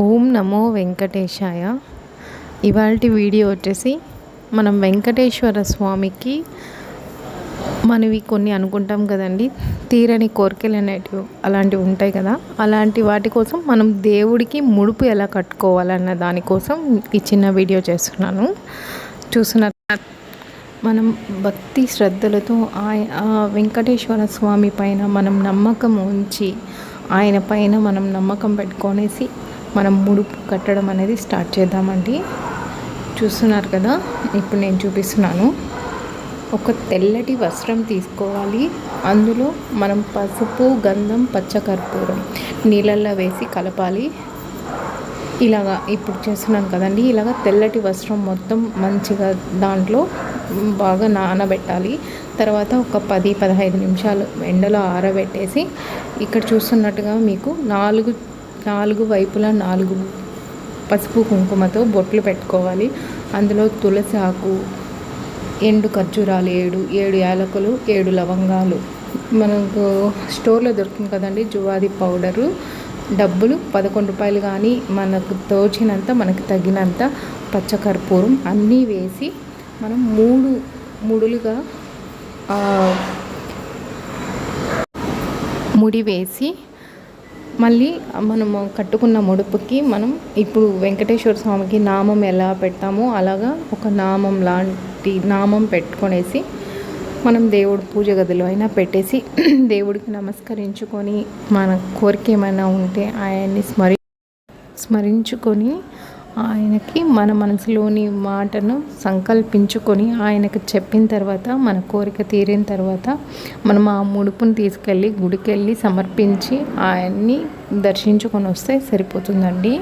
ఓం నమో వెంకటేశాయ. ఇవాళ వీడియో వచ్చేసి మనం వెంకటేశ్వర స్వామికి మనవి కొన్ని అనుకుంటాం కదండి. తీరని కోరికలు అనేటివి అలాంటివి ఉంటాయి కదా. అలాంటి వాటి కోసం మనం దేవుడికి ముడుపు ఎలా కట్టుకోవాలన్న దానికోసం ఈ చిన్న వీడియో చేస్తున్నాను. చూసిన మనం భక్తి శ్రద్ధలతో ఆ వెంకటేశ్వర స్వామి పైన మనం నమ్మకం ఉంచి ఆయన పైన మనం నమ్మకం పెట్టుకొనేసి మనం ముడుపు కట్టడం అనేది స్టార్ట్ చేద్దామండి. చూస్తున్నారు కదా? ఇప్పుడు నేను చూపిస్తున్నాను. ఒక తెల్లటి వస్త్రం తీసుకోవాలి. అందులో మనం పసుపు గంధం పచ్చకర్పూరం నీళ్ళల్లో వేసి కలపాలి. ఇలాగా ఇప్పుడు చేస్తున్నాను కదండి. ఇలాగ తెల్లటి వస్త్రం మొత్తం మంచిగా దాంట్లో బాగా నానబెట్టాలి. తర్వాత ఒక పది పదహైదు నిమిషాలు ఎండలో ఆరబెట్టేసి ఇక్కడ చూస్తున్నట్టుగా మీకు నాలుగు నాలుగు వైపులా నాలుగు పసుపు కుంకుమతో బొట్లు పెట్టుకోవాలి. అందులో తులసి ఆకు ఎండు ఖర్జూరాలు ఏడు ఏడు యాలకులు ఏడు లవంగాలు. మనకు స్టోర్లో దొరుకుతుంది కదండి జువాది పౌడరు. డబ్బులు పదకొండు రూపాయలు కానీ మనకు తోచినంత మనకు తగినంత పచ్చకర్పూరం అన్నీ వేసి మనం మూడు ముడులుగా ముడి వేసి మళ్ళీ మనము కట్టుకున్న ముడుపుకి మనం ఇప్పుడు వెంకటేశ్వర స్వామికి నామం ఎలా పెడతామో అలాగా ఒక నామం లాంటి నామం పెట్టుకొనేసి మనం దేవుడు పూజ గదిలో అయినా పెట్టేసి దేవుడికి నమస్కరించుకొని మన కోరిక ఏమైనా ఉంటే ఆయన్ని స్మరి స్మరించుకొని ఆయనకి మన మనసులోని మాటను సంకల్పించుకొని ఆయనకు చెప్పిన తర్వాత మన కోరిక తీరిన తర్వాత మనం ఆ ముడుపుని తీసుకెళ్ళి గుడికెళ్ళి సమర్పించి ఆయన్ని దర్శించుకొని వస్తే సరిపోతుందండి.